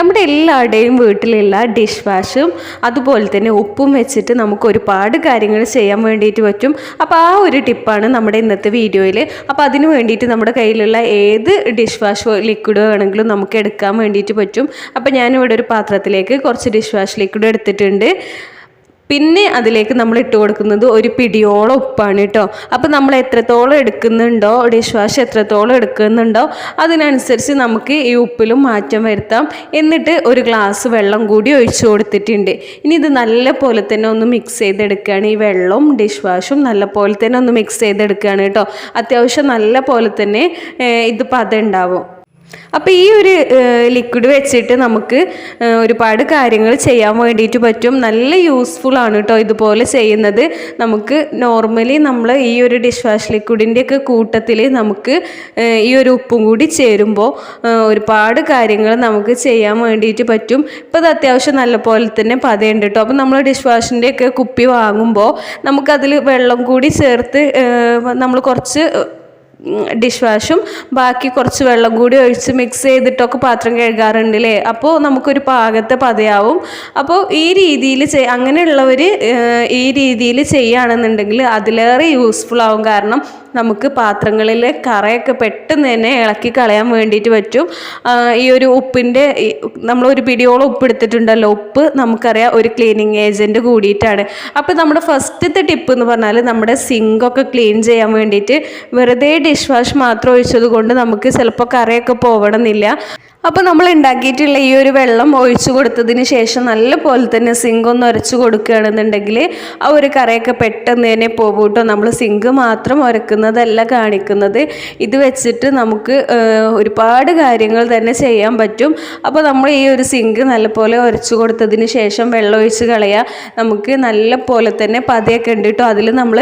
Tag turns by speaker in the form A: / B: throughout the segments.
A: നമ്മുടെ എല്ലാവരുടെയും വീട്ടിലുള്ള ഡിഷ് വാഷും അതുപോലെ തന്നെ ഉപ്പും വെച്ചിട്ട് നമുക്ക് ഒരുപാട് കാര്യങ്ങൾ ചെയ്യാൻ വേണ്ടിയിട്ട് പറ്റും. അപ്പോൾ ആ ഒരു ടിപ്പാണ് നമ്മുടെ ഇന്നത്തെ വീഡിയോയിൽ അപ്പോൾ അതിന് വേണ്ടിയിട്ട് നമ്മുടെ കയ്യിലുള്ള ഏത് ഡിഷ് വാഷ് ലിക്വിഡ് വേണമെങ്കിലും നമുക്ക് എടുക്കാൻ വേണ്ടിയിട്ട് പറ്റും. അപ്പോൾ ഞാനിവിടെ ഒരു പാത്രത്തിലേക്ക് കുറച്ച് ഡിഷ് വാഷ് ലിക്വിഡ് എടുത്തിട്ടുണ്ട്. പിന്നെ അതിലേക്ക് നമ്മൾ ഇട്ട് കൊടുക്കുന്നത് ഒരു പിടിയോളം ഉപ്പാണ് കേട്ടോ. അപ്പോൾ നമ്മൾ എത്രത്തോളം എടുക്കുന്നുണ്ടോ ഡിഷ് വാഷ് എത്രത്തോളം എടുക്കുന്നുണ്ടോ അതിനനുസരിച്ച് നമുക്ക് ഈ ഉപ്പിലും മാറ്റം വരുത്താം. എന്നിട്ട് ഒരു ഗ്ലാസ് വെള്ളം കൂടി ഒഴിച്ചു കൊടുത്തിട്ടുണ്ട്. ഇനി ഇത് നല്ല പോലെ തന്നെ ഒന്ന് മിക്സ് ചെയ്തെടുക്കുകയാണ്. ഈ വെള്ളവും ഡിഷ് വാഷും നല്ല പോലെ തന്നെ ഒന്ന് മിക്സ് ചെയ്തെടുക്കുകയാണ് കേട്ടോ. അത്യാവശ്യം നല്ല പോലെ തന്നെ ഇത് പതുണ്ടാവും അപ്പോൾ ഈ ഒരു ലിക്വിഡ് വെച്ചിട്ട് നമുക്ക് ഒരുപാട് കാര്യങ്ങൾ ചെയ്യാൻ വേണ്ടിയിട്ട് പറ്റും. നല്ല യൂസ്ഫുൾ ആണ് കേട്ടോ ഇതുപോലെ ചെയ്യുന്നത്. നമുക്ക് നോർമലി നമ്മൾ ഈ ഒരു ഡിഷ് വാഷ് ലിക്വിഡിന്റെ ഒക്കെ കൂട്ടത്തിൽ നമുക്ക് ഈ ഒരു ഉപ്പും കൂടി ചേരുമ്പോൾ ഒരുപാട് കാര്യങ്ങൾ നമുക്ക് ചെയ്യാൻ വേണ്ടിയിട്ട് പറ്റും. ഇപ്പോൾ ഇത് അത്യാവശ്യം നല്ല പോലെ തന്നെ പതയുണ്ട് കേട്ടോ അപ്പോൾ നമ്മൾ ഡിഷ് വാഷിന്റെ ഒക്കെ കുപ്പി വാങ്ങുമ്പോൾ നമുക്കതിൽ വെള്ളം കൂടി ചേർത്ത് നമ്മൾ കുറച്ച് ഡിഷ് വാഷും ബാക്കി കുറച്ച് വെള്ളം കൂടി ഒഴിച്ച് മിക്സ് ചെയ്തിട്ടൊക്കെ പാത്രം കഴുകാറുണ്ട് അല്ലേ അപ്പോൾ നമുക്കൊരു പാകത്തെ പതയാവും. അപ്പോൾ ഈ രീതിയിൽ ചെയ് അങ്ങനെയുള്ളവർ ഈ രീതിയിൽ ചെയ്യുകയാണെന്നുണ്ടെങ്കിൽ അതിലേറെ യൂസ്ഫുൾ ആവും കാരണം നമുക്ക് പാത്രങ്ങളിലെ കറയൊക്കെ പെട്ടെന്ന് തന്നെ ഇളക്കി കളയാൻ വേണ്ടിയിട്ട് പറ്റും. ഈ ഒരു ഉപ്പിന്റെ നമ്മളൊരു പിടിയോളം ഉപ്പ് എടുത്തിട്ടുണ്ടല്ലോ. ഉപ്പ് നമുക്കറിയാം ഒരു ക്ലീനിങ് ഏജന്റ് കൂടിയിട്ടാണ്. അപ്പോൾ നമ്മുടെ ഫസ്റ്റത്തെ ടിപ്പ് എന്ന് പറഞ്ഞാൽ നമ്മുടെ സിങ്കൊക്കെ ക്ലീൻ ചെയ്യാൻ വേണ്ടിയിട്ട് വെറുതെ ഡിഷ് വാഷ് മാത്രം ഒഴിച്ചത് കൊണ്ട് നമുക്ക് ചിലപ്പോൾ കറയൊക്കെ പോകണമെന്നില്ല അപ്പോൾ നമ്മൾ ഉണ്ടാക്കിയിട്ടുള്ള ഈ ഒരു വെള്ളം ഒഴിച്ചു കൊടുത്തതിന് ശേഷം നല്ല പോലെ തന്നെ സിങ്ക് ഒന്ന് ഉരച്ചു കൊടുക്കുകയാണെന്നുണ്ടെങ്കിൽ ആ ഒരു കറയൊക്കെ പെട്ടെന്ന് തന്നെ പോകൂട്ടോ നമ്മൾ സിങ്ക് മാത്രം ഉരക്കുന്നതല്ല കാണിക്കുന്നത്. ഇത് വെച്ചിട്ട് നമുക്ക് ഒരുപാട് കാര്യങ്ങൾ തന്നെ ചെയ്യാൻ പറ്റും. അപ്പോൾ നമ്മൾ ഈ ഒരു സിങ്ക് നല്ലപോലെ ഉരച്ചു കൊടുത്തതിന് ശേഷം വെള്ളം ഒഴിച്ച് കളയുക നമുക്ക് നല്ല പോലെ തന്നെ പതയൊക്കെ ഉണ്ട് കേട്ടോ. അതിൽ നമ്മൾ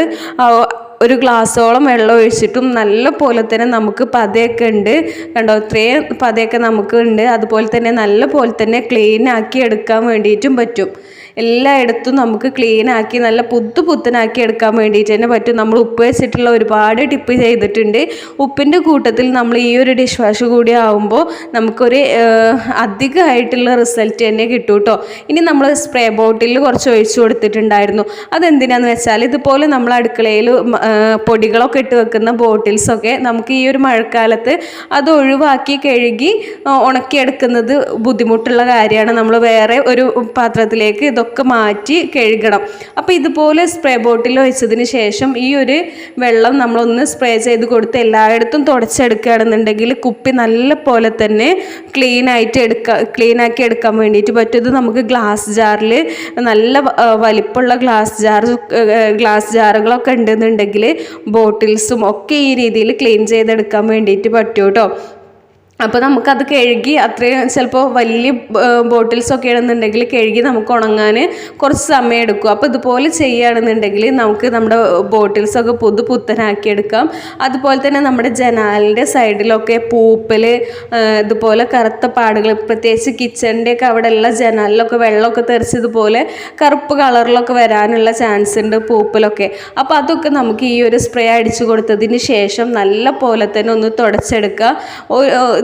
A: ഒരു ഗ്ലാസ്സോളം വെള്ളം ഒഴിച്ചിട്ടും നല്ല പോലെ തന്നെ നമുക്ക് പതയൊക്കെ ഉണ്ട്. കണ്ടോ? ഇത്രയും പതയൊക്കെ നമുക്ക് ഉണ്ട്. അതുപോലെ തന്നെ നല്ല പോലെ തന്നെ ക്ലീൻ ആക്കി എടുക്കാൻ വേണ്ടിയിട്ടും പറ്റും. എല്ലായിടത്തും നമുക്ക് ക്ലീനാക്കി നല്ല പുത്തു പുത്തനാക്കി എടുക്കാൻ വേണ്ടിയിട്ട് തന്നെ പറ്റും. നമ്മൾ ഉപ്പ് വെച്ചിട്ടുള്ള ഒരുപാട് ടിപ്പ് ചെയ്തിട്ടുണ്ട്. ഉപ്പിന്റെ കൂട്ടത്തിൽ നമ്മൾ ഈ ഒരു ഡിഷ് വാഷ് കൂടി ആവുമ്പോൾ നമുക്കൊരു അധികമായിട്ടുള്ള റിസൾട്ട് തന്നെ കിട്ടും കേട്ടോ. ഇനി നമ്മൾ സ്പ്രേ ബോട്ടിൽ കുറച്ച് ഒഴിച്ചു കൊടുത്തിട്ടുണ്ടായിരുന്നു. അതെന്തിനാന്ന് വെച്ചാൽ ഇതുപോലെ നമ്മൾ അടുക്കളയിൽ പൊടികളൊക്കെ ഇട്ട് വെക്കുന്ന ബോട്ടിൽസൊക്കെ നമുക്ക് ഈ ഒരു മഴക്കാലത്ത് അത് ഒഴിവാക്കി കഴുകി ഉണക്കിയെടുക്കുന്നത് ബുദ്ധിമുട്ടുള്ള കാര്യമാണ്. നമ്മൾ വേറെ ഒരു പാത്രത്തിലേക്ക് ഇതൊക്കെ മാറ്റി കഴുകണം. അപ്പോൾ ഇതുപോലെ സ്പ്രേ ബോട്ടിൽ വെച്ചതിന് ശേഷം ഈ ഒരു വെള്ളം നമ്മളൊന്ന് സ്പ്രേ ചെയ്ത് കൊടുത്ത് എല്ലായിടത്തും തുടച്ചെടുക്കുകയാണെന്നുണ്ടെങ്കിൽ കുപ്പി നല്ല പോലെ തന്നെ ക്ലീൻ ആയിട്ട് എടുക്കുക ക്ലീൻ ആക്കി എടുക്കാൻ വേണ്ടിയിട്ട് പറ്റും. ഇത് നമുക്ക് ഗ്ലാസ് ജാറിൽ നല്ല വലിപ്പമുള്ള ഗ്ലാസ് ജാർ ഗ്ലാസ് ജാറുകളൊക്കെ ഉണ്ടെന്നുണ്ടെങ്കിൽ ബോട്ടിൽസും ഒക്കെ ഈ രീതിയിൽ ക്ലീൻ ചെയ്തെടുക്കാൻ വേണ്ടിയിട്ട് പറ്റും കേട്ടോ അപ്പോൾ നമുക്കത് കഴുകി അത്രയും ചിലപ്പോൾ വലിയ ബോട്ടിൽസൊക്കെ ആണെന്നുണ്ടെങ്കിൽ കഴുകി നമുക്ക് ഉണങ്ങാൻ കുറച്ച് സമയം എടുക്കും. അപ്പോൾ ഇതുപോലെ ചെയ്യുകയാണെന്നുണ്ടെങ്കിൽ നമുക്ക് നമ്മുടെ ബോട്ടിൽസൊക്കെ പുതു പുത്തനാക്കി എടുക്കാം അതുപോലെ തന്നെ നമ്മുടെ ജനാലിന്റെ സൈഡിലൊക്കെ പൂപ്പൽ ഇതുപോലെ കറുത്ത പാടുകൾ പ്രത്യേകിച്ച് കിച്ചണിന്റെയൊക്കെ അവിടെ ഉള്ള ജനാലിലൊക്കെ വെള്ളമൊക്കെ തെറിച്ചതുപോലെ കറുപ്പ് കളറിലൊക്കെ വരാനുള്ള ചാൻസ് ഉണ്ട് പൂപ്പലൊക്കെ. അപ്പോൾ അതൊക്കെ നമുക്ക് ഈ ഒരു സ്പ്രേ അടിച്ചു കൊടുത്തതിന് ശേഷം നല്ല പോലെ തന്നെ ഒന്ന് തുടച്ചെടുക്കുക.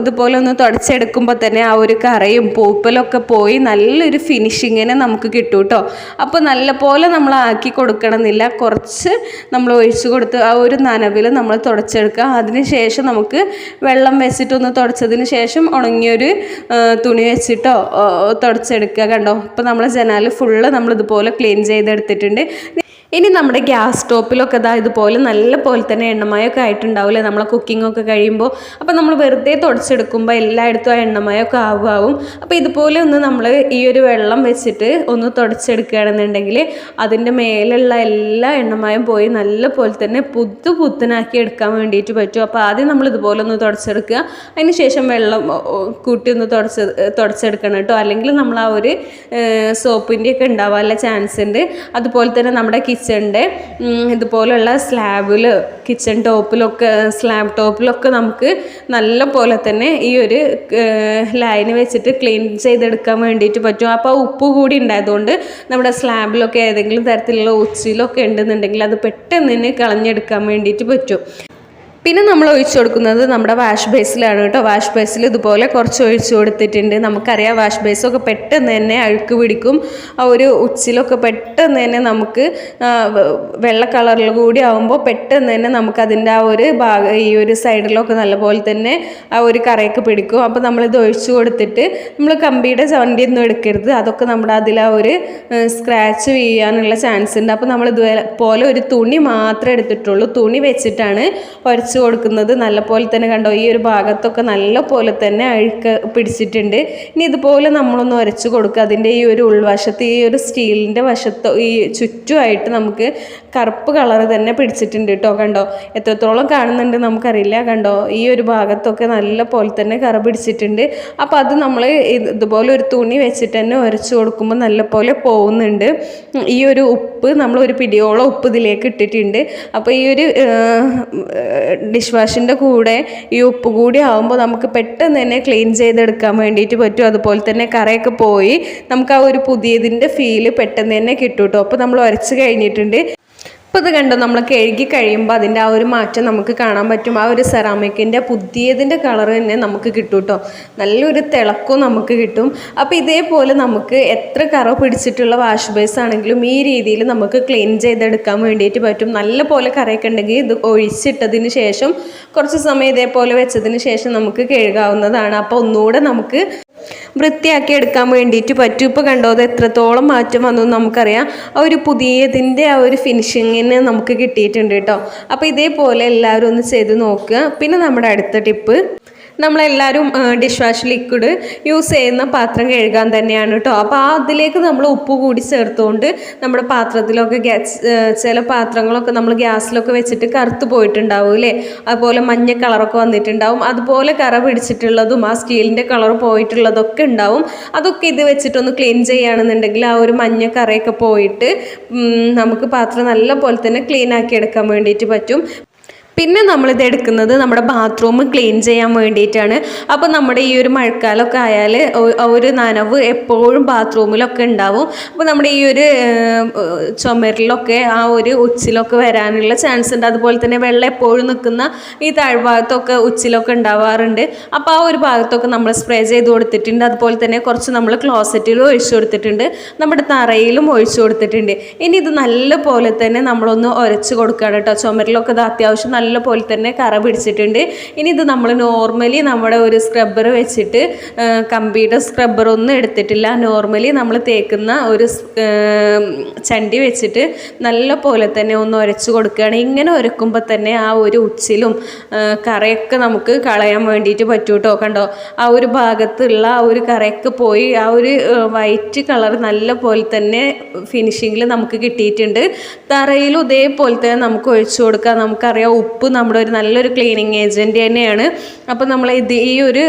A: ഇതുപോലെ ഒന്ന് തുടച്ചെടുക്കുമ്പോൾ തന്നെ ആ ഒരു കറയും പൂപ്പലൊക്കെ പോയി നല്ലൊരു ഫിനിഷിങ്ങിന് നമുക്ക് കിട്ടും കേട്ടോ അപ്പോൾ നല്ല പോലെ നമ്മൾ ആക്കി കൊടുക്കണമെന്നില്ല. കുറച്ച് നമ്മൾ ഒഴിച്ചു കൊടുത്ത് ആ ഒരു നനവിൽ നമ്മൾ തുടച്ചെടുക്കുക. അതിന് ശേഷം നമുക്ക് വെള്ളം വെച്ചിട്ടൊന്ന് തുടച്ചതിന് ശേഷം ഉണങ്ങിയൊരു തുണി വെച്ചിട്ടോ തുടച്ചെടുക്കുക കണ്ടോ? ഇപ്പോൾ നമ്മൾ ജനാല് ഫുള്ള് നമ്മളിതുപോലെ ക്ലീൻ ചെയ്തെടുത്തിട്ടുണ്ട്. ഇനി നമ്മുടെ ഗ്യാസ് സ്റ്റോപ്പിലൊക്കെ ഇതാ ഇതുപോലെ നല്ല പോലെ തന്നെ എണ്ണമയമൊക്കെ ആയിട്ടുണ്ടാവില്ലേ? നമ്മളെ കുക്കിംഗ് ഒക്കെ കഴിയുമ്പോൾ അപ്പോൾ നമ്മൾ വെറുതെ തുടച്ചെടുക്കുമ്പോൾ എല്ലായിടത്തും ആ എണ്ണമയമൊക്കെ ആവുമാവും. അപ്പോൾ ഇതുപോലെ ഒന്ന് നമ്മൾ ഈ ഒരു വെള്ളം വെച്ചിട്ട് ഒന്ന് തുടച്ചെടുക്കുകയാണെന്നുണ്ടെങ്കിൽ അതിന്റെ മേലുള്ള എല്ലാ എണ്ണമയം പോയി നല്ല പോലെ തന്നെ പുത്തു പുത്തനാക്കി എടുക്കാൻ വേണ്ടിയിട്ട് പറ്റും. അപ്പോൾ ആദ്യം നമ്മൾ ഇതുപോലെ ഒന്ന് തുടച്ചെടുക്കുക. അതിന് ശേഷം വെള്ളം കൂട്ടി ഒന്ന് തുടച്ച് തുടച്ചെടുക്കണം കേട്ടോ. അല്ലെങ്കിൽ നമ്മൾ ആ ഒരു സോപ്പിന്റെയൊക്കെ ഉണ്ടാവാനുള്ള ചാൻസ് ഉണ്ട്. അതുപോലെ തന്നെ നമ്മുടെ കിച്ചണിന്റെ ഇതുപോലുള്ള സ്ലാബിൽ കിച്ചൺ ടോപ്പിലൊക്കെ സ്ലാബ് ടോപ്പിലൊക്കെ നമുക്ക് നല്ല പോലെ തന്നെ ഈ ഒരു ലൈന് വെച്ചിട്ട് ക്ലീൻ ചെയ്തെടുക്കാൻ വേണ്ടിയിട്ട് പറ്റും. അപ്പോൾ ഉപ്പ് കൂടി ഉണ്ടായതുകൊണ്ട് നമ്മുടെ സ്ലാബിലൊക്കെ ഏതെങ്കിലും തരത്തിലുള്ള ഉച്ചിലൊക്കെ ഉണ്ടെന്നുണ്ടെങ്കിൽ അത് പെട്ടെന്ന് തന്നെ കളഞ്ഞെടുക്കാൻ വേണ്ടിയിട്ട് പറ്റും. പിന്നെ നമ്മൾ ഒഴിച്ചു കൊടുക്കുന്നത് നമ്മുടെ വാഷ് ബേസിലാണ് കേട്ടോ. വാഷ് ബേസിൽ ഇതുപോലെ കുറച്ച് ഒഴിച്ചു കൊടുത്തിട്ടുണ്ട്. നമുക്കറിയാം വാഷ് ബേസൊക്കെ പെട്ടെന്ന് തന്നെ അഴുക്ക് പിടിക്കും. ആ ഒരു ഉച്ചിലൊക്കെ പെട്ടെന്ന് തന്നെ നമുക്ക് വെള്ള കളറിൽ കൂടി ആകുമ്പോൾ പെട്ടെന്ന് തന്നെ നമുക്കതിന്റെ ആ ഒരു ഭാഗം ഈ ഒരു സൈഡിലൊക്കെ നല്ലപോലെ തന്നെ ആ ഒരു കറയൊക്കെ പിടിക്കും. അപ്പോൾ നമ്മളിത് ഒഴിച്ചു കൊടുത്തിട്ട് നമ്മൾ കമ്പിയുടെ ചവണ്ടി ഒന്നും എടുക്കരുത്. അതൊക്കെ നമ്മുടെ അതിൽ ആ ഒരു സ്ക്രാച്ച് വീഴാനുള്ള ചാൻസ് ഉണ്ട്. അപ്പോൾ നമ്മൾ ഇതുപോലെ ഒരു തുണി മാത്രമേ എടുത്തിട്ടുള്ളൂ. തുണി വെച്ചിട്ടാണ് ഉരച്ച് കൊടുക്കുന്നത് നല്ലപോലെ തന്നെ കണ്ടോ? ഈ ഒരു ഭാഗത്തൊക്കെ നല്ലപോലെ തന്നെ അഴുക്ക് പിടിച്ചിട്ടുണ്ട്. ഇനി ഇതുപോലെ നമ്മളൊന്ന് ഉരച്ച് കൊടുക്കുക. അതിന്റെ ഈ ഒരു ഉൾവശത്ത് ഈ ഒരു സ്റ്റീലിന്റെ വശത്ത് ഈ ചുറ്റുമായിട്ട് നമുക്ക് കറുപ്പ് കളർ തന്നെ പിടിച്ചിട്ടുണ്ട് കേട്ടോ കണ്ടോ? എത്രത്തോളം കാണുന്നുണ്ട് നമുക്കറിയില്ല കണ്ടോ? ഈ ഒരു ഭാഗത്തൊക്കെ നല്ലപോലെ തന്നെ കറ പിടിച്ചിട്ടുണ്ട്. അപ്പോൾ അത് നമ്മൾ ഇതുപോലെ ഒരു തുണി വെച്ചിട്ട് തന്നെ ഉരച്ച് കൊടുക്കുമ്പോൾ നല്ലപോലെ പോകുന്നുണ്ട് ഈ ഒരു ഉപ്പ് നമ്മൾ ഒരു പിടിയോളം ഉപ്പ് ഇതിലേക്ക് ഇട്ടിട്ടുണ്ട്. അപ്പോൾ ഈ ഒരു ഡിഷ് വാഷിന്റെ കൂടെ ഈ ഉപ്പ് കൂടി ആകുമ്പോൾ നമുക്ക് പെട്ടെന്ന് തന്നെ ക്ലീൻ ചെയ്തെടുക്കാൻ വേണ്ടിയിട്ട് പറ്റും. അതുപോലെ തന്നെ കറയൊക്കെ പോയി നമുക്ക് ആ ഒരു പുതിയതിന്റെ ഫീൽ പെട്ടെന്ന് തന്നെ കിട്ടും കേട്ടോ അപ്പോൾ നമ്മൾ ഉരച്ച് കഴിഞ്ഞിട്ടുണ്ട്. ഇപ്പോൾ ഇത് കണ്ടോ? നമ്മൾ കഴുകി കഴിയുമ്പോൾ അതിന്റെ ആ ഒരു മാറ്റം നമുക്ക് കാണാൻ പറ്റും. ആ ഒരു സെറാമിക്കിന്റെ പുതിയതിന്റെ കളർ തന്നെ നമുക്ക് കിട്ടും കേട്ടോ നല്ലൊരു തിളക്കവും നമുക്ക് കിട്ടും. അപ്പോൾ ഇതേപോലെ നമുക്ക് എത്ര കറ പിടിച്ചിട്ടുള്ള വാഷ് ബേസ് ആണെങ്കിലും ഈ രീതിയിൽ നമുക്ക് ക്ലീൻ ചെയ്തെടുക്കാൻ വേണ്ടിയിട്ട് പറ്റും. നല്ല പോലെ കറയൊക്കെ ഉണ്ടെങ്കിൽ ഇത് ഒഴിച്ചിട്ടതിന് ശേഷം കുറച്ച് സമയം ഇതേപോലെ വെച്ചതിന് ശേഷം നമുക്ക് കഴുകാവുന്നതാണ്. അപ്പോൾ ഒന്നുകൂടെ നമുക്ക് വൃത്തിയാക്കി എടുക്കാൻ വേണ്ടിയിട്ട് പറ്റും. ഇപ്പോൾ കണ്ടോ അത് എത്രത്തോളം മാറ്റം വന്നു നമുക്കറിയാം. ആ ഒരു പുതിയതിന്റെ ആ ഒരു ഫിനിഷിങ്ങിന് നമുക്ക് കിട്ടിയിട്ടുണ്ട് കേട്ടോ. അപ്പോൾ ഇതേപോലെ എല്ലാവരും ഒന്ന് ചെയ്ത് നോക്കുക. പിന്നെ നമ്മുടെ അടുത്ത ടിപ്പ് നമ്മളെല്ലാവരും ഡിഷ് വാഷ് ലിക്വിഡ് യൂസ് ചെയ്യുന്ന പാത്രം കഴുകാൻ തന്നെയാണ് കേട്ടോ. അപ്പോൾ അതിലേക്ക് നമ്മൾ ഉപ്പ് കൂടി ചേർത്തുകൊണ്ട് നമ്മുടെ പാത്രത്തിലൊക്കെ ഗ്യാസ് ചില പാത്രങ്ങളൊക്കെ നമ്മൾ ഗ്യാസിലൊക്കെ വെച്ചിട്ട് കറുത്ത് പോയിട്ടുണ്ടാവും അല്ലേ അതുപോലെ മഞ്ഞ കളറൊക്കെ വന്നിട്ടുണ്ടാവും. അതുപോലെ കറ പിടിച്ചിട്ടുള്ളതും ആ സ്റ്റീലിന്റെ കളർ പോയിട്ടുള്ളതൊക്കെ ഉണ്ടാവും. അതൊക്കെ ഇത് വെച്ചിട്ടൊന്ന് ക്ലീൻ ചെയ്യുകയാണെന്നുണ്ടെങ്കിൽ ആ ഒരു മഞ്ഞ കറയൊക്കെ പോയിട്ട് നമുക്ക് പാത്രം നല്ല പോലെ തന്നെ ക്ലീൻ ആക്കി എടുക്കാൻ വേണ്ടിയിട്ട് പറ്റും. പിന്നെ നമ്മളിത് എടുക്കുന്നത് നമ്മുടെ ബാത്റൂം ക്ലീൻ ചെയ്യാൻ വേണ്ടിയിട്ടാണ്. അപ്പോൾ നമ്മുടെ ഈ ഒരു മഴക്കാലമൊക്കെ ആയാൽ ഒരു നനവ് എപ്പോഴും ബാത്റൂമിലൊക്കെ ഉണ്ടാവും. അപ്പോൾ നമ്മുടെ ഈ ഒരു ചുമരിലൊക്കെ ആ ഒരു ഉച്ചിലൊക്കെ വരാനുള്ള ചാൻസ് ഉണ്ട്. അതുപോലെ തന്നെ വെള്ളം എപ്പോഴും നിൽക്കുന്ന ഈ താഴ്ഭാഗത്തൊക്കെ ഉച്ചിലൊക്കെ ഉണ്ടാവാറുണ്ട്. അപ്പോൾ ആ ഒരു ഭാഗത്തൊക്കെ നമ്മൾ സ്പ്രേ ചെയ്ത് കൊടുത്തിട്ടുണ്ട്. അതുപോലെ തന്നെ കുറച്ച് നമ്മൾ ക്ലോസറ്റിലും ഒഴിച്ചു കൊടുത്തിട്ടുണ്ട്. നമ്മുടെ തറയിലും ഒഴിച്ചു കൊടുത്തിട്ടുണ്ട്. ഇനി ഇത് നല്ല പോലെ തന്നെ നമ്മളൊന്ന് ഉരച്ച് കൊടുക്കുകയാണ് കേട്ടോ. ചുമരിലൊക്കെ ഇത് അത്യാവശ്യം പോലെ തന്നെ കറ പിടിച്ചിട്ടുണ്ട്. ഇനി ഇത് നമ്മൾ നോർമലി നമ്മുടെ ഒരു സ്ക്രബ്ബർ വെച്ചിട്ട് കമ്പിയുടെ സ്ക്രബ്ബർ ഒന്നും എടുത്തിട്ടില്ല. നോർമലി നമ്മൾ തേക്കുന്ന ഒരു ചണ്ടി വെച്ചിട്ട് നല്ല പോലെ തന്നെ ഒന്ന് ഉരച്ച് കൊടുക്കുകയാണ്. ഇങ്ങനെ ഉരക്കുമ്പോൾ തന്നെ ആ ഒരു ഉച്ചിലും കറയൊക്കെ നമുക്ക് കളയാൻ വേണ്ടിയിട്ട് പറ്റൂ കേട്ടോ കണ്ടോ? ആ ഒരു ഭാഗത്തുള്ള ആ ഒരു കറയൊക്കെ പോയി ആ ഒരു വൈറ്റ് കളർ നല്ല പോലെ തന്നെ ഫിനിഷിങ്ങിൽ നമുക്ക് കിട്ടിയിട്ടുണ്ട്. തറയിലും ഇതേപോലെ തന്നെ നമുക്ക് ഒഴിച്ചു കൊടുക്കാം. നമുക്കറിയാം ഉപ്പ് നമ്മുടെ ഒരു നല്ലൊരു ക്ലീനിങ് ഏജന്റ് തന്നെയാണ്. അപ്പോൾ നമ്മൾ ഇത് ഈ ഒരു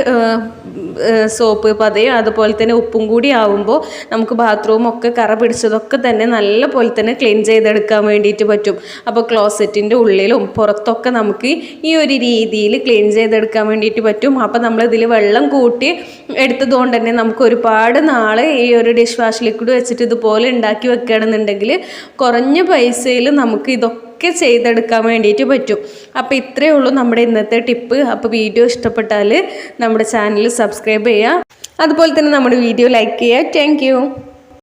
A: സോപ്പ് പതയും അതുപോലെ തന്നെ ഉപ്പും കൂടി ആവുമ്പോൾ നമുക്ക് ബാത്റൂമൊക്കെ കറ പിടിച്ചതൊക്കെ തന്നെ നല്ല പോലെ തന്നെ ക്ലീൻ ചെയ്തെടുക്കാൻ വേണ്ടിയിട്ട് പറ്റും. അപ്പോൾ ക്ലോസറ്റിന്റെ ഉള്ളിലും പുറത്തൊക്കെ നമുക്ക് ഈ ഒരു രീതിയിൽ ക്ലീൻ ചെയ്തെടുക്കാൻ വേണ്ടിയിട്ട് പറ്റും. അപ്പോൾ നമ്മളിതിൽ വെള്ളം കൂട്ടി എടുത്തതുകൊണ്ട് തന്നെ നമുക്ക് ഒരുപാട് നാൾ ഈ ഒരു ഡിഷ് വാഷ് ലിക്വിഡ് വെച്ചിട്ട് ഇതുപോലെ ഉണ്ടാക്കി വെക്കുകയാണെന്നുണ്ടെങ്കിൽ കുറഞ്ഞ പൈസയിൽ നമുക്ക് ഇതൊക്കെ ഒക്കെ ചെയ്തെടുക്കാൻ വേണ്ടിയിട്ട് പറ്റും. അപ്പോൾ ഇത്രയേ ഉള്ളൂ നമ്മുടെ ഇന്നത്തെ ടിപ്പ്. അപ്പോൾ വീഡിയോ ഇഷ്ടപ്പെട്ടാൽ നമ്മുടെ ചാനൽ സബ്സ്ക്രൈബ് ചെയ്യുക. അതുപോലെ തന്നെ നമ്മുടെ വീഡിയോ ലൈക്ക് ചെയ്യുക. താങ്ക്